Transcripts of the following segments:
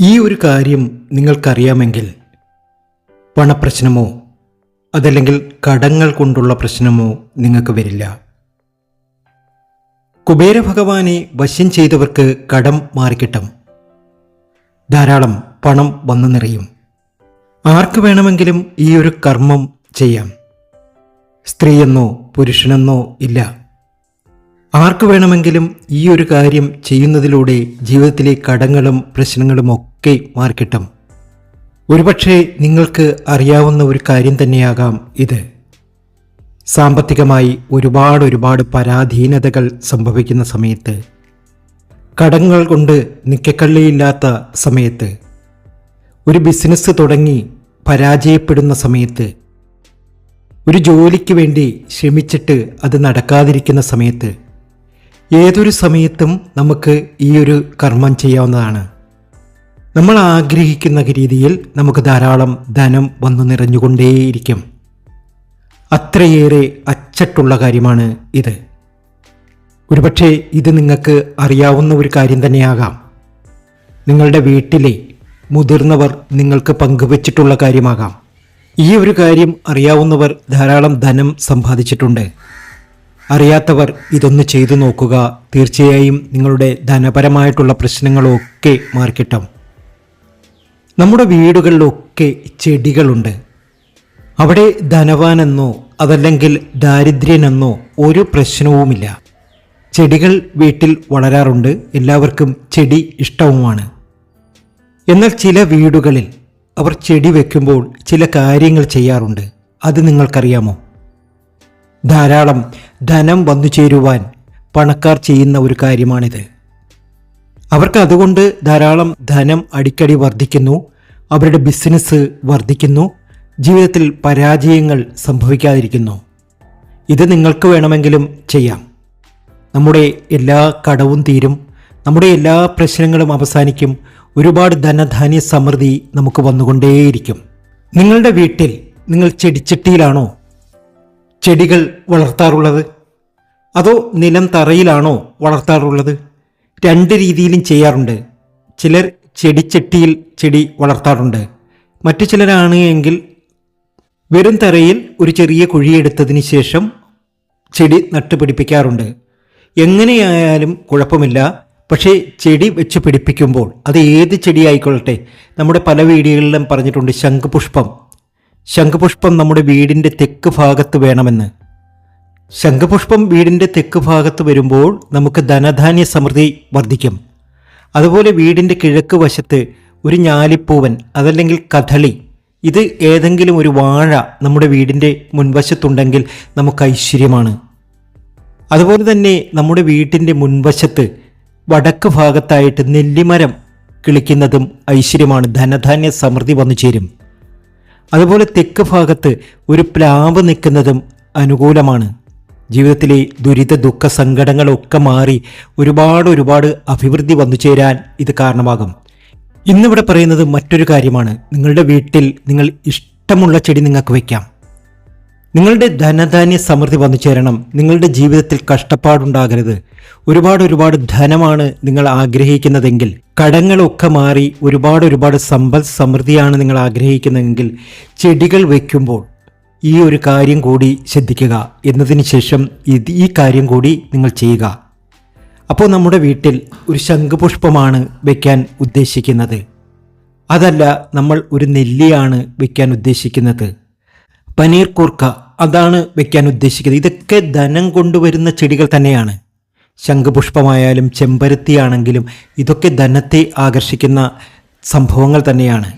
ഈ ഒരു കാര്യം നിങ്ങൾക്കറിയാമെങ്കിൽ പണപ്രശ്നമോ അതല്ലെങ്കിൽ കടങ്ങൾ കൊണ്ടുള്ള പ്രശ്നമോ നിങ്ങൾക്ക് വരില്ല. കുബേര ഭഗവാനെ വശ്യം ചെയ്തവർക്ക് കടം മാറിക്കിട്ടും. ധാരാളം പണം വന്നു നിറയും. ആർക്ക് വേണമെങ്കിലും ഈ ഒരു കർമ്മം ചെയ്യാം. സ്ത്രീയെന്നോ പുരുഷനെന്നോ ഇല്ല. ആർക്ക് വേണമെങ്കിലും ഈ ഒരു കാര്യം ചെയ്യുന്നതിലൂടെ ജീവിതത്തിലെ കടങ്ങളും പ്രശ്നങ്ങളും ഒക്കെ മാർക്കിട്ടം ഒരുപക്ഷെ നിങ്ങൾക്ക് അറിയാവുന്ന ഒരു കാര്യം തന്നെയാകാം ഇത്. സാമ്പത്തികമായി ഒരുപാട് ഒരുപാട് പരാധീനതകൾ സംഭവിക്കുന്ന സമയത്ത് കടങ്ങൾ കൊണ്ട് നിക്കക്കള്ളിയില്ലാത്ത സമയത്ത് ഒരു ബിസിനസ് തുടങ്ങി പരാജയപ്പെടുന്ന സമയത്ത് ഒരു ജോലിക്ക് വേണ്ടി ശ്രമിച്ചിട്ട് അത് നടക്കാതിരിക്കുന്ന സമയത്ത് ഏതൊരു സമയത്തും നമുക്ക് ഈ ഒരു കർമ്മം ചെയ്യാവുന്നതാണ്. നമ്മൾ ആഗ്രഹിക്കുന്ന രീതിയിൽ നമുക്ക് ധാരാളം ധനം വന്നു നിറഞ്ഞുകൊണ്ടേയിരിക്കും. അത്രയേറെ അച്ചട്ടുള്ള കാര്യമാണ് ഇത്. ഒരുപക്ഷെ ഇത് നിങ്ങൾക്ക് അറിയാവുന്ന ഒരു കാര്യം തന്നെയാകാം. നിങ്ങളുടെ വീട്ടിലെ മുതിർന്നവർ നിങ്ങൾക്ക് പങ്കുവച്ചിട്ടുള്ള കാര്യമാകാം. ഈ ഒരു കാര്യം അറിയാവുന്നവർ ധാരാളം ധനം സമ്പാദിച്ചിട്ടുണ്ട്. അറിയാത്തവർ ഇതൊന്ന് ചെയ്തു നോക്കുക തീർച്ചയായും നിങ്ങളുടെ ധനപരമായിട്ടുള്ള പ്രശ്നങ്ങളൊക്കെ മാർക്കിട്ടും നമ്മുടെ വീടുകളിലൊക്കെ ചെടികളുണ്ട്. അവിടെ ധനവാനെന്നോ അതല്ലെങ്കിൽ ദാരിദ്ര്യനെന്നോ ഒരു പ്രശ്നവുമില്ല. ചെടികൾ വീട്ടിൽ വളരാറുണ്ട്. എല്ലാവർക്കും ചെടി ഇഷ്ടവുമാണ്. എന്നാൽ ചില വീടുകളിൽ അവർ ചെടി വെക്കുമ്പോൾ ചില കാര്യങ്ങൾ ചെയ്യാറുണ്ട്. അത് നിങ്ങൾക്കറിയാമോ? ധാരാളം ധനം വന്നു ചേരുവാൻ പണക്കാർ ചെയ്യുന്ന ഒരു കാര്യമാണിത്. അവർക്ക് അതുകൊണ്ട് ധാരാളം ധനം അടിക്കടി വർദ്ധിക്കുന്നു. അവരുടെ ബിസിനസ് വർദ്ധിക്കുന്നു. ജീവിതത്തിൽ പരാജയങ്ങൾ സംഭവിക്കാതിരിക്കുന്നു. ഇത് നിങ്ങൾക്ക് വേണമെങ്കിലും ചെയ്യാം. നമ്മുടെ എല്ലാ കടവും തീരും. നമ്മുടെ എല്ലാ പ്രശ്നങ്ങളും അവസാനിക്കും. ഒരുപാട് ധനധാന്യ സമൃദ്ധി നമുക്ക് വന്നുകൊണ്ടേയിരിക്കും. നിങ്ങളുടെ വീട്ടിൽ നിങ്ങൾ ചെടിച്ചട്ടിയിലാണോ? ചെടികൾ വളർത്താറുള്ളത്? അതോ നിലം തറയിലാണോ വളർത്താറുള്ളത്? രണ്ട് രീതിയിലും ചെയ്യാറുണ്ട്. ചിലർ ചെടിച്ചട്ടിയിൽ ചെടി വളർത്താറുണ്ട്. മറ്റു ചിലരാണ് എങ്കിൽ വെറും തറയിൽ ഒരു ചെറിയ കുഴിയെടുത്തതിന് ശേഷം ചെടി നട്ടുപിടിപ്പിക്കാറുണ്ട് എങ്ങനെയായാലും കുഴപ്പമില്ല. പക്ഷേ ചെടി വെച്ച് പിടിപ്പിക്കുമ്പോൾ അത് ഏത് ചെടി ആയിക്കൊള്ളട്ടെ? നമ്മുടെ പല വീടുകളിലും പറഞ്ഞിട്ടുണ്ട് ശംഖുപുഷ്പം. ശംഖുപുഷ്പം നമ്മുടെ വീടിന്റെ തെക്ക് ഭാഗത്ത് വേണമെന്ന്. ശംഖുപുഷ്പം വീടിന്റെ തെക്ക് ഭാഗത്ത് വരുമ്പോൾ നമുക്ക് ധനധാന്യ സമൃദ്ധി വർദ്ധിക്കും. അതുപോലെ വീടിന്റെ കിഴക്ക് വശത്ത് ഒരു ഞാലിപ്പൂവൻ അതല്ലെങ്കിൽ കഥളി ഇത് ഏതെങ്കിലും ഒരു വാഴ നമ്മുടെ വീടിന്റെ മുൻവശത്തുണ്ടെങ്കിൽ നമുക്ക് ഐശ്വര്യമാണ്. അതുപോലെ തന്നെ നമ്മുടെ വീട്ടിന്റെ മുൻവശത്ത് വടക്ക് ഭാഗത്തായിട്ട് നെല്ലിമരം കിളിക്കുന്നതും ഐശ്വര്യമാണ്. ധനധാന്യ സമൃദ്ധി വന്നു ചേരും. അതുപോലെ തെക്ക് ഭാഗത്ത് ഒരു പ്ലാവ് നിൽക്കുന്നതും അനുകൂലമാണ്. ജീവിതത്തിലെ ദുരിത ദുഃഖ സങ്കടങ്ങളൊക്കെ മാറി ഒരുപാട് ഒരുപാട് അഭിവൃദ്ധി വന്നു ചേരാൻ ഇത് കാരണമാകും. ഇന്നിവിടെ പറയുന്നത് മറ്റൊരു കാര്യമാണ്. നിങ്ങളുടെ വീട്ടിൽ നിങ്ങൾ ഇഷ്ടമുള്ള ചെടി നിങ്ങൾക്ക് വയ്ക്കാം നിങ്ങളുടെ ധനധാന്യ സമൃദ്ധി വന്നു ചേരണം. നിങ്ങളുടെ ജീവിതത്തിൽ കഷ്ടപ്പാടുണ്ടാകരുത്. ഒരുപാട് ഒരുപാട് ധനമാണ് നിങ്ങൾ ആഗ്രഹിക്കുന്നതെങ്കിൽ കടങ്ങളൊക്കെ മാറി ഒരുപാട് ഒരുപാട് സമ്പൽ സമൃദ്ധിയാണ് നിങ്ങൾ ആഗ്രഹിക്കുന്നതെങ്കിൽ ചെടികൾ വയ്ക്കുമ്പോൾ ഈ ഒരു കാര്യം കൂടി ശ്രദ്ധിക്കുക എന്നതിന് ശേഷം ഇത് ഈ കാര്യം കൂടി നിങ്ങൾ ചെയ്യുക. അപ്പോൾ നമ്മുടെ വീട്ടിൽ ഒരു ശംഖുപുഷ്പമാണ് വയ്ക്കാൻ ഉദ്ദേശിക്കുന്നത്. അതല്ല നമ്മൾ ഒരു നെല്ലിയാണ് വയ്ക്കാൻ ഉദ്ദേശിക്കുന്നത്. പനീർ കൂർക്ക അതാണ് വയ്ക്കാൻ ഉദ്ദേശിക്കുന്നത്. ഇതൊക്കെ ധനം കൊണ്ടുവരുന്ന ചെടികൾ തന്നെയാണ്. ശംഖുപുഷ്പമായാലും ചെമ്പരത്തിയാണെങ്കിലും ഇതൊക്കെ ധനത്തെ ആകർഷിക്കുന്ന സംഭവങ്ങൾ തന്നെയാണ്.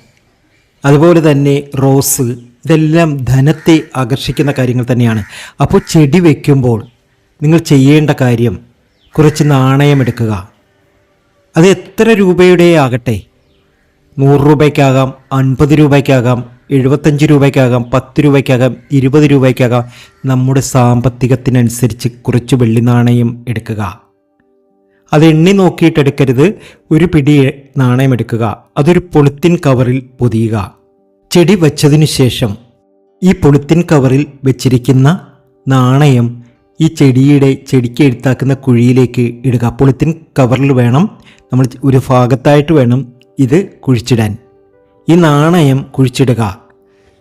അതുപോലെ തന്നെ റോസ് ഇതെല്ലാം ധനത്തെ ആകർഷിക്കുന്ന കാര്യങ്ങൾ തന്നെയാണ്. അപ്പോൾ ചെടി വയ്ക്കുമ്പോൾ നിങ്ങൾ ചെയ്യേണ്ട കാര്യം കുറച്ച് നാണയമെടുക്കുക അത് എത്ര രൂപയുടെ ആകട്ടെ? നൂറ് രൂപയ്ക്കാകാം അൻപത് രൂപയ്ക്കാകാം എഴുപത്തഞ്ച് രൂപയ്ക്കാകാം പത്ത് രൂപയ്ക്കാകാം ഇരുപത് രൂപയ്ക്കാകാം. നമ്മുടെ സാമ്പത്തികത്തിനനുസരിച്ച് കുറച്ച് വെള്ളി നാണയം എടുക്കുക. അത് എണ്ണി നോക്കിയിട്ടെടുക്കരുത് ഒരു പിടി നാണയം എടുക്കുക. അതൊരു പൊളിത്തിൻ കവറിൽ പൊതിയുക. ചെടി വച്ചതിനു ശേഷം ഈ പൊളിത്തിൻ കവറിൽ വെച്ചിരിക്കുന്ന നാണയം ഈ ചെടിയുടെ ചെടിക്ക് എഴുത്താക്കുന്ന കുഴിയിലേക്ക് ഇടുക. പൊളിത്തിൻ കവറിൽ വേണം നമ്മൾ ഒരു ഭാഗത്തായിട്ട് വേണം ഇത് കുഴിച്ചിടാൻ. ഈ നാണയം കുഴിച്ചിടുക.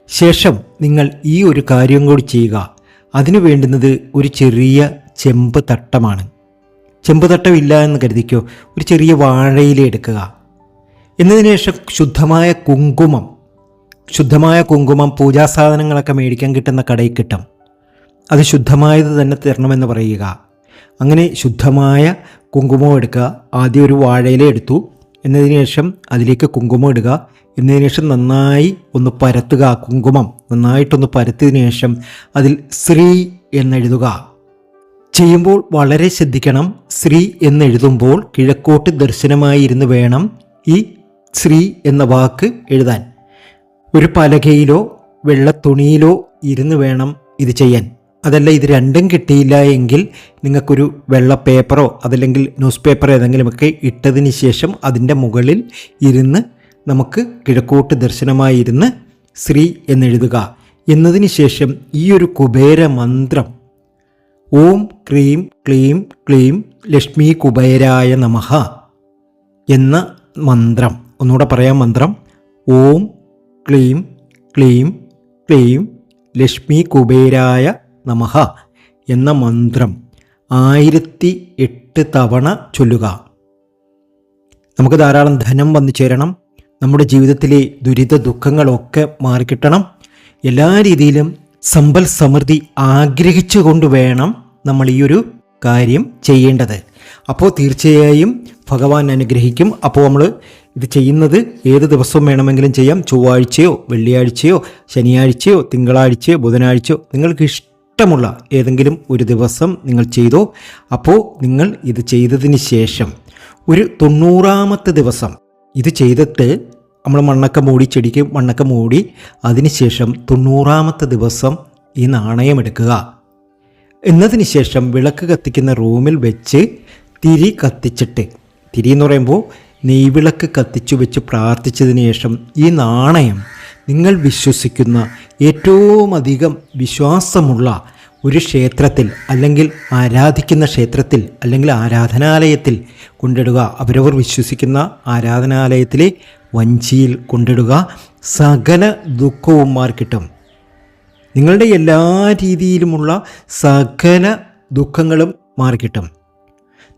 ശേഷം നിങ്ങൾ ഈ ഒരു കാര്യം കൂടി ചെയ്യുക. അതിനു വേണ്ടുന്നത് ഒരു ചെറിയ ചെമ്പ് തട്ടമാണ്. ചെമ്പ് തട്ടമില്ല എന്ന് കരുതിക്കോ? ഒരു ചെറിയ വാഴയില എടുക്കുക. ശേഷം ശുദ്ധമായ കുങ്കുമം ശുദ്ധമായ കുങ്കുമം പൂജാസാധനങ്ങളൊക്കെ മേടിക്കാൻ കിട്ടുന്ന കടയിൽ കിട്ടും. അത് ശുദ്ധമായത് തന്നെ തരണമെന്ന് പറയുക. അങ്ങനെ ശുദ്ധമായ കുങ്കുമം എടുക്കുക. ആദ്യം ഒരു വാഴയില എടുത്തു. എന്നതിന് ശേഷം അതിലേക്ക് കുങ്കുമം ഇടുക. എന്നതിന് ശേഷം നന്നായി ഒന്ന് പരത്തുക. കുങ്കുമം നന്നായിട്ടൊന്ന് പരത്തിയതിന് ശേഷം അതിൽ ശ്രീ എന്നെഴുതുക. ചെയ്യുമ്പോൾ വളരെ ശ്രദ്ധിക്കണം. ശ്രീ എന്നെഴുതുമ്പോൾ കിഴക്കോട്ട് ദർശനമായി ഇരുന്ന് വേണം ഈ ശ്രീ എന്ന വാക്ക് എഴുതാൻ. ഒരു പലകയിലോ വെള്ളത്തുണിയിലോ ഇരുന്ന് വേണം ഇത് ചെയ്യാൻ. അതല്ല ഇത് രണ്ടും കിട്ടിയില്ല എങ്കിൽ നിങ്ങൾക്കൊരു വെള്ള പേപ്പറോ അതല്ലെങ്കിൽ ന്യൂസ് പേപ്പർ ഏതെങ്കിലുമൊക്കെ ഇട്ടതിന് ശേഷം അതിന്റെ മുകളിൽ ഇരുന്ന് നമുക്ക് കിഴക്കോട്ട് ദർശനമായിരുന്ന് ശ്രീ എന്നെഴുതുക. എന്നതിന് ശേഷം ഈ ഒരു കുബേര മന്ത്രം ഓം ക്രീം ക്ലീം ക്ലീം ലക്ഷ്മി കുബേരായ നമഹ എന്ന മന്ത്രം ഒന്നുകൂടെ പറയാം മന്ത്രം ഓം ക്ലീം ക്ലീം ക്ലീം ലക്ഷ്മി കുബേരായ നമഹ എന്ന മന്ത്രം ആയിരത്തി എട്ട് തവണ ചൊല്ലുക. നമുക്ക് ധാരാളം ധനം വന്നു ചേരണം. നമ്മുടെ ജീവിതത്തിലെ ദുരിത ദുഃഖങ്ങളൊക്കെ മാറിക്കിട്ടണം. എല്ലാ രീതിയിലും സമ്പൽ സമൃദ്ധി ആഗ്രഹിച്ചുകൊണ്ട് വേണം നമ്മൾ ഈ ഒരു കാര്യം ചെയ്യേണ്ടത്. അപ്പോൾ തീർച്ചയായും ഭഗവാൻ അനുഗ്രഹിക്കും. അപ്പോൾ നമ്മൾ ഇത് ചെയ്യുന്നത് ഏത് ദിവസവും വേണമെങ്കിലും ചെയ്യാം. ചൊവ്വാഴ്ചയോ വെള്ളിയാഴ്ചയോ ശനിയാഴ്ചയോ തിങ്കളാഴ്ചയോ ബുധനാഴ്ചയോ നിങ്ങൾക്ക് ഇഷ്ടമുള്ള ഏതെങ്കിലും ഒരു ദിവസം നിങ്ങൾ ചെയ്തോ. അപ്പോൾ നിങ്ങൾ ഇത് ചെയ്തതിന് ശേഷം ഒരു തൊണ്ണൂറാമത്തെ ദിവസം ഇത് ചെയ്തിട്ട് നമ്മൾ മണ്ണൊക്കെ മൂടി ചെടിക്ക് മണ്ണൊക്കെ മൂടി അതിനുശേഷം തൊണ്ണൂറാമത്തെ ദിവസം ഈ നാണയം എടുക്കുക. എന്നതിന് ശേഷം വിളക്ക് കത്തിക്കുന്ന റൂമിൽ വെച്ച് തിരി കത്തിച്ചിട്ട് തിരി എന്ന് പറയുമ്പോൾ നെയ്വിളക്ക് കത്തിച്ചു വെച്ച് പ്രാർത്ഥിച്ചതിന് ശേഷം ഈ നാണയം നിങ്ങൾ വിശ്വസിക്കുന്ന ഏറ്റവും അധികം വിശ്വാസമുള്ള ഒരു ക്ഷേത്രത്തിൽ അല്ലെങ്കിൽ ആരാധിക്കുന്ന ക്ഷേത്രത്തിൽ അല്ലെങ്കിൽ ആരാധനാലയത്തിൽ കൊണ്ടിടുക. അവരവർ വിശ്വസിക്കുന്ന ആരാധനാലയത്തിലെ വഞ്ചിയിൽ കൊണ്ടിടുക. സകല ദുഃഖവും മാർക്കിട്ടും. നിങ്ങളുടെ എല്ലാ രീതിയിലുമുള്ള സകല ദുഃഖങ്ങളും മാറിക്കിട്ടും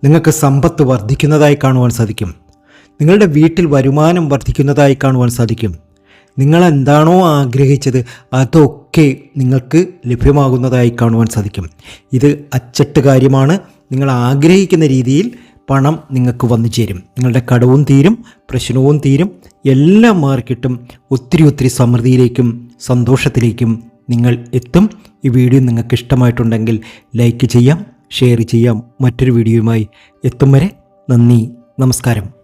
നിങ്ങൾക്ക് സമ്പത്ത് വർദ്ധിക്കുന്നതായി കാണുവാൻ സാധിക്കും. നിങ്ങളുടെ വീട്ടിൽ വരുമാനം വർദ്ധിക്കുന്നതായി കാണുവാൻ സാധിക്കും. നിങ്ങൾ എന്താണോ ആഗ്രഹിച്ചത് അതൊക്കെ നിങ്ങൾക്ക് ലഭ്യമാകുന്നതായി കാണുവാൻ സാധിക്കും. ഇത് അച്ചട്ട് കാര്യമാണ്. നിങ്ങൾ ആഗ്രഹിക്കുന്ന രീതിയിൽ പണം നിങ്ങൾക്ക് വന്നു ചേരും. നിങ്ങളുടെ കടവും തീരും പ്രശ്നവും തീരും എല്ലാ മാർക്കറ്റും ഒത്തിരി ഒത്തിരി സമൃദ്ധിയിലേക്കും സന്തോഷത്തിലേക്കും നിങ്ങൾ എത്തും. ഈ വീഡിയോ നിങ്ങൾക്ക് ഇഷ്ടമായിട്ടുണ്ടെങ്കിൽ ലൈക്ക് ചെയ്യാം ഷെയർ ചെയ്യാം. മറ്റൊരു വീഡിയോയുമായി എത്തും വരെ നന്ദി നമസ്കാരം.